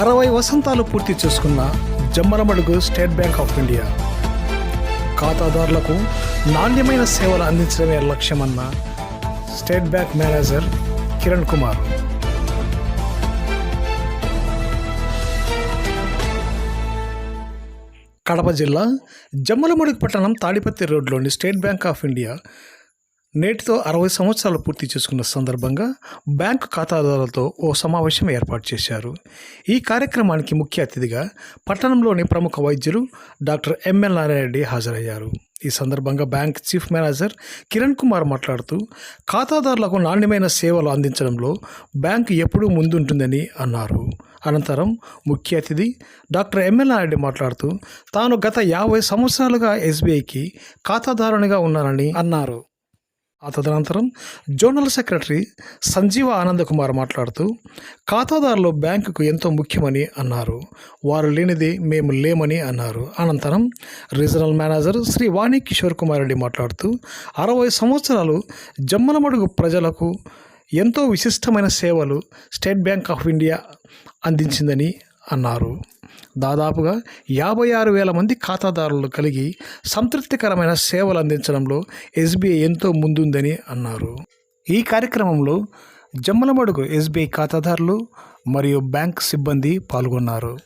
అరవై వసంతాలు పూర్తి చేసుకున్న Jammalamadugu State Bank of India. ఖాతాదారులకు నాణ్యమైన సేవలు అందించడమే లక్ష్యమన్న State Bank manager Kiran Kumar. Kadapa జిల్లా జమ్మలమడుగు పట్టణం తాడిపత్రి రోడ్లోని స్టేట్ బ్యాంక్ ఆఫ్ ఇండియా నేటితో అరవై సంవత్సరాలు పూర్తి చేసుకున్న సందర్భంగా బ్యాంకు ఖాతాదారులతో ఓ సమావేశం ఏర్పాటు చేశారు. ఈ కార్యక్రమానికి ముఖ్య అతిథిగా పట్టణంలోని ప్రముఖ వైద్యులు డాక్టర్ ఎంఎల్ నారాయణరెడ్డి హాజరయ్యారు. ఈ సందర్భంగా bank chief manager Kiran Kumar మాట్లాడుతూ ఖాతాదారులకు నాణ్యమైన సేవలు అందించడంలో బ్యాంకు ఎప్పుడూ ముందుంటుందని అన్నారు. అనంతరం ముఖ్య అతిథి డాక్టర్ ఎంఎల్ నాయుడు మాట్లాడుతూ తాను గత యాభై సంవత్సరాలుగా ఎస్బీఐకి ఖాతాదారునిగా ఉన్నానని అన్నారు. ఆ తదనంతరం జోనల్ సెక్రటరీ సంజీవ ఆనందకుమార్ మాట్లాడుతూ ఖాతాదారులు బ్యాంకుకు ఎంతో ముఖ్యమని అన్నారు. వారు లేనిది మేము లేమని అన్నారు. అనంతరం రీజనల్ మేనేజర్ శ్రీ వాణి కిషోర్ కుమార్ రెడ్డి మాట్లాడుతూ అరవై సంవత్సరాలు జమ్మలమడుగు ప్రజలకు ఎంతో విశిష్టమైన సేవలు స్టేట్ బ్యాంక్ ఆఫ్ ఇండియా అందించిందని అన్నారు. దాదాపుగా యాభై ఆరు వేల మంది ఖాతాదారులు కలిగి సంతృప్తికరమైన సేవలు అందించడంలో ఎస్బీఐ ఎంతో ముందుందని అన్నారు. ఈ కార్యక్రమంలో జమ్మలమడుగు ఎస్బీఐ ఖాతాదారులు మరియు బ్యాంక్ సిబ్బంది పాల్గొన్నారు.